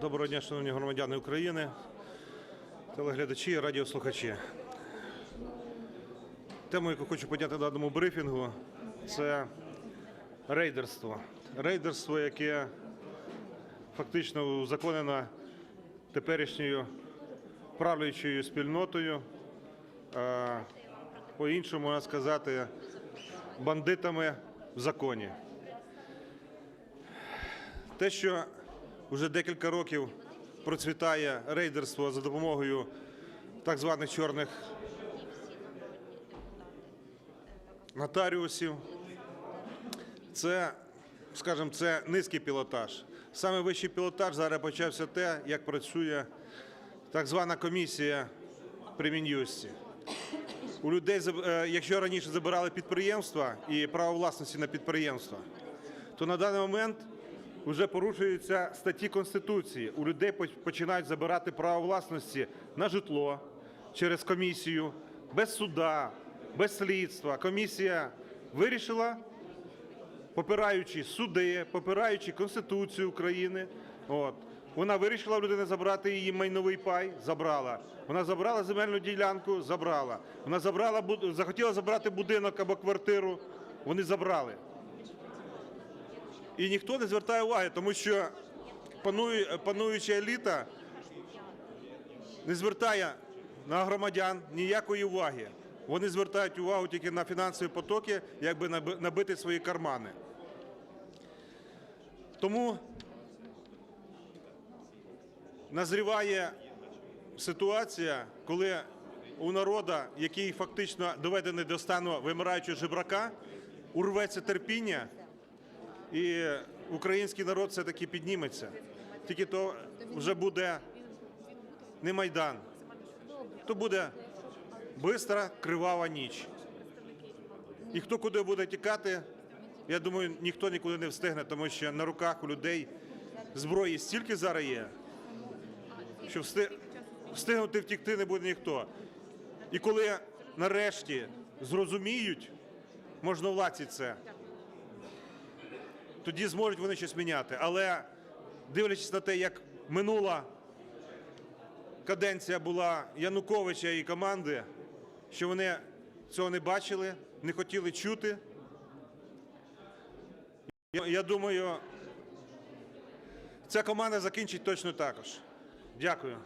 Доброго дня, шановні громадяни України, телеглядачі радіослухачі. Тему, яку хочу підняти даному брифінгу, це рейдерство. Рейдерство, яке фактично узаконено теперішньою правлячою спільнотою, по-іншому можна сказати, бандитами в законі. Те, що вже декілька років процвітає рейдерство за допомогою так званих чорних нотаріусів, це, скажімо, це низький пілотаж. Саме вищий пілотаж зараз почався те, як працює так звана комісія при Мін'юсті. У людей, е, якщо раніше забирали підприємства і право власності на підприємства, то на даний момент вже порушуються статті Конституції. У людей починають забирати право власності на житло через комісію, без суда, без слідства. Комісія вирішила, попираючи суди, попираючи Конституцію України. От. Вона вирішила в людини забрати її майновий пай, забрала. Вона забрала земельну ділянку, забрала. Вона забрала, захотіла забрати будинок або квартиру, вони забрали. І ніхто не звертає уваги, тому що пануюча еліта не звертає на громадян ніякої уваги. Вони звертають увагу тільки на фінансові потоки, якби наби- набити свої кармани. Тому назріває ситуація, коли у народу, який фактично доведений до стану вимираючого жебрака, урветься терпіння, і український народ все-таки підніметься. Тільки то вже буде не Майдан, то буде бистра, кривава ніч. І хто куди буде тікати, я думаю, ніхто нікуди не встигне, тому що на руках у людей зброї стільки зараз є, що всти- встигнути втікти не буде ніхто. І коли нарешті зрозуміють можновладці це, тоді зможуть вони щось міняти. Але дивлячись на те, як минула каденція була Януковича і команди, що вони цього не бачили, не хотіли чути. Я, думаю, ця команда закінчить точно також. Дякую.